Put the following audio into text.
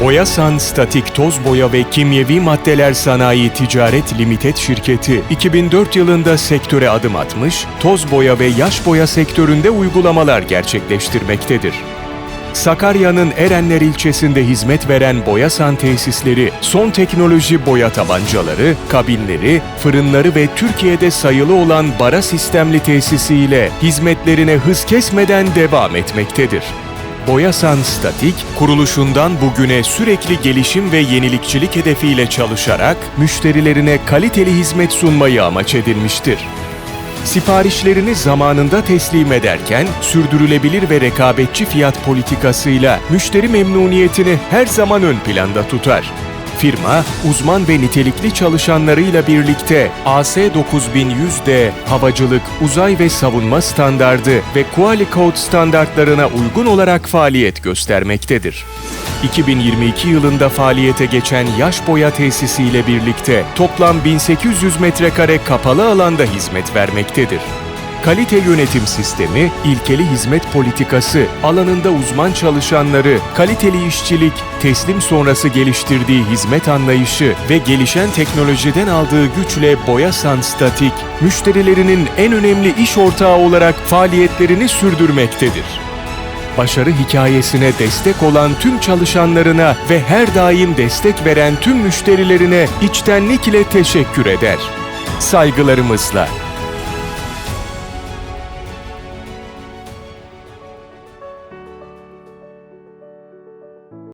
Boyasan Statik Toz Boya ve Kimyevi Maddeler Sanayi Ticaret Limited şirketi 2004 yılında sektöre adım atmış, toz boya ve yaş boya sektöründe uygulamalar gerçekleştirmektedir. Sakarya'nın Erenler ilçesinde hizmet veren Boyasan tesisleri, son teknoloji boya tabancaları, kabinleri, fırınları ve Türkiye'de sayılı olan bara sistemli tesisiyle hizmetlerine hız kesmeden devam etmektedir. Boyasan Statik, kuruluşundan bugüne sürekli gelişim ve yenilikçilik hedefiyle çalışarak müşterilerine kaliteli hizmet sunmayı amaç edinmiştir. Siparişlerini zamanında teslim ederken sürdürülebilir ve rekabetçi fiyat politikasıyla müşteri memnuniyetini her zaman ön planda tutar. Firma, uzman ve nitelikli çalışanlarıyla birlikte AS9100D havacılık, uzay ve savunma standardı ve Qualicode standartlarına uygun olarak faaliyet göstermektedir. 2022 yılında faaliyete geçen yaş boya tesisiyle birlikte toplam 1800 metrekare kapalı alanda hizmet vermektedir. Kalite yönetim sistemi, ilkeli hizmet politikası, alanında uzman çalışanları, kaliteli işçilik, teslim sonrası geliştirdiği hizmet anlayışı ve gelişen teknolojiden aldığı güçle Boyasan Statik, müşterilerinin en önemli iş ortağı olarak faaliyetlerini sürdürmektedir başarı hikayesine destek olan tüm çalışanlarına ve her daim destek veren tüm müşterilerine içtenlikle teşekkür eder. Saygılarımızla